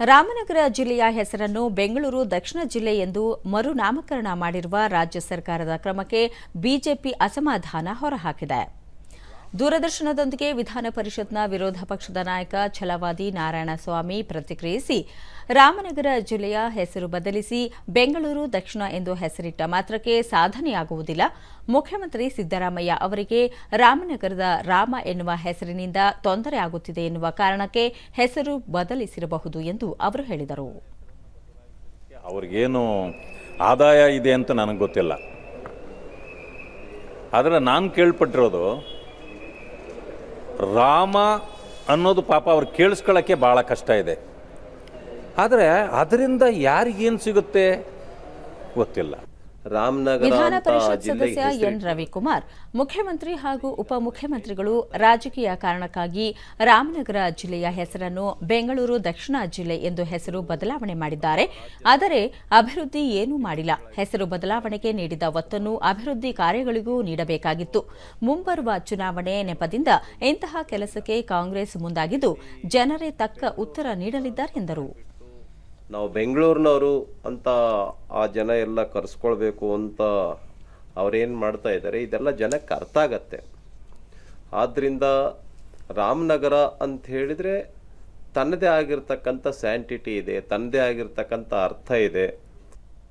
ರಾಮನಗರ ಜಿಲ್ಲೆಯ ಹೆಸರನ್ನು ಬೆಂಗಳೂರು ದಕ್ಷಿಣ ಜಿಲ್ಲೆ ಎಂದು ಮರುನಾಮಕರಣ ಮಾಡಿರುವ ರಾಜ್ಯ ಸರ್ಕಾರದ ಕ್ರಮಕ್ಕೆ ಬಿಜೆಪಿ ಅಸಮಾಧಾನ ಹೊರಹಾಕಿದೆ. ದೂರದರ್ಶನದೊಂದಿಗೆ ವಿಧಾನ ಪರಿಷತ್ನ ವಿರೋಧ ಪಕ್ಷದ ನಾಯಕ ಛಲವಾದಿ ನಾರಾಯಣಸ್ವಾಮಿ ಪ್ರತಿಕ್ರಿಯಿಸಿ, ರಾಮನಗರ ಜಿಲ್ಲೆಯ ಹೆಸರು ಬದಲಿಸಿ, ಬೆಂಗಳೂರು ದಕ್ಷಿಣ ಎಂದು ಹೆಸರಿಟ್ಟ ಮಾತ್ರಕ್ಕೆ ಸಾಧನೆಯಾಗುವುದಿಲ್ಲ. ಮುಖ್ಯಮಂತ್ರಿ ಸಿದ್ದರಾಮಯ್ಯ ಅವರಿಗೆ ರಾಮನಗರದ ರಾಮ ಎನ್ನುವ ಹೆಸರಿನಿಂದ ತೊಂದರೆ ಆಗುತ್ತಿದೆ ಎನ್ನುವ ಕಾರಣಕ್ಕೆ ಹೆಸರು ಬದಲಿಸಿರಬಹುದು ಎಂದು ಅವರು ಹೇಳಿದರು. ಅವ್ರಿಗೇನು ಆದಾಯ ಇದೆ ಅಂತ ನನಗೆ ಗೊತ್ತಿಲ್ಲ. ಆದರೆ ನಾನು ಕೇಳ್ಪಟ್ಟಿರೋದು ರಾಮ ಅನ್ನೋದು ಪಾಪ ಅವ್ರು ಕೇಳಿಸ್ಕೊಳ್ಳೋಕ್ಕೆ ಭಾಳ ಕಷ್ಟ ಇದೆ. ಆದರೆ ಅದರಿಂದ ಯಾರಿಗೇನು ಸಿಗುತ್ತೆ? ಗೊತ್ತಿಲ್ಲ. ರಾಮನಗರ ವಿಧಾನ ಪರಿಷತ್ ಸದಸ್ಯ ಎನ್ ರವಿಕುಮಾರ್ ಮುಖ್ಯಮಂತ್ರಿ ಹಾಗೂ ಉಪಮುಖ್ಯಮಂತ್ರಿಗಳು ರಾಜಕೀಯ ಕಾರಣಕ್ಕಾಗಿ ರಾಮನಗರ ಜಿಲ್ಲೆಯ ಹೆಸರನ್ನು ಬೆಂಗಳೂರು ದಕ್ಷಿಣ ಜಿಲ್ಲೆ ಎಂದು ಹೆಸರು ಬದಲಾವಣೆ ಮಾಡಿದ್ದಾರೆ. ಆದರೆ ಅಭಿವೃದ್ಧಿ ಏನೂ ಮಾಡಿಲ್ಲ. ಹೆಸರು ಬದಲಾವಣೆಗೆ ನೀಡಿದ ಒತ್ತನ್ನು ಅಭಿವೃದ್ಧಿ ಕಾರ್ಯಗಳಿಗೂ ನೀಡಬೇಕಾಗಿತ್ತು. ಮುಂಬರುವ ಚುನಾವಣೆ ನೆಪದಿಂದ ಇಂತಹ ಕೆಲಸಕ್ಕೆ ಕಾಂಗ್ರೆಸ್ ಮುಂದಾಗಿದ್ದು ಜನರೇ ತಕ್ಕ ಉತ್ತರ ನೀಡಲಿದ್ದಾರೆ ಎಂದರು. ನಾವು ಬೆಂಗಳೂರಿನವರು ಅಂತ ಆ ಜನ ಎಲ್ಲ ಕರೆಸ್ಕೊಳ್ಬೇಕು ಅಂತ ಅವ್ರೇನು ಮಾಡ್ತಾ ಇದ್ದಾರೆ, ಇದೆಲ್ಲ ಜನಕ್ಕೆ ಅರ್ಥ ಆಗತ್ತೆ. ಆದ್ದರಿಂದ ರಾಮನಗರ ಅಂತ ಹೇಳಿದರೆ ತನ್ನದೇ ಆಗಿರ್ತಕ್ಕಂಥ ಸ್ಯಾಂಟಿಟಿ ಇದೆ, ತನ್ನದೇ ಆಗಿರ್ತಕ್ಕಂಥ ಅರ್ಥ ಇದೆ.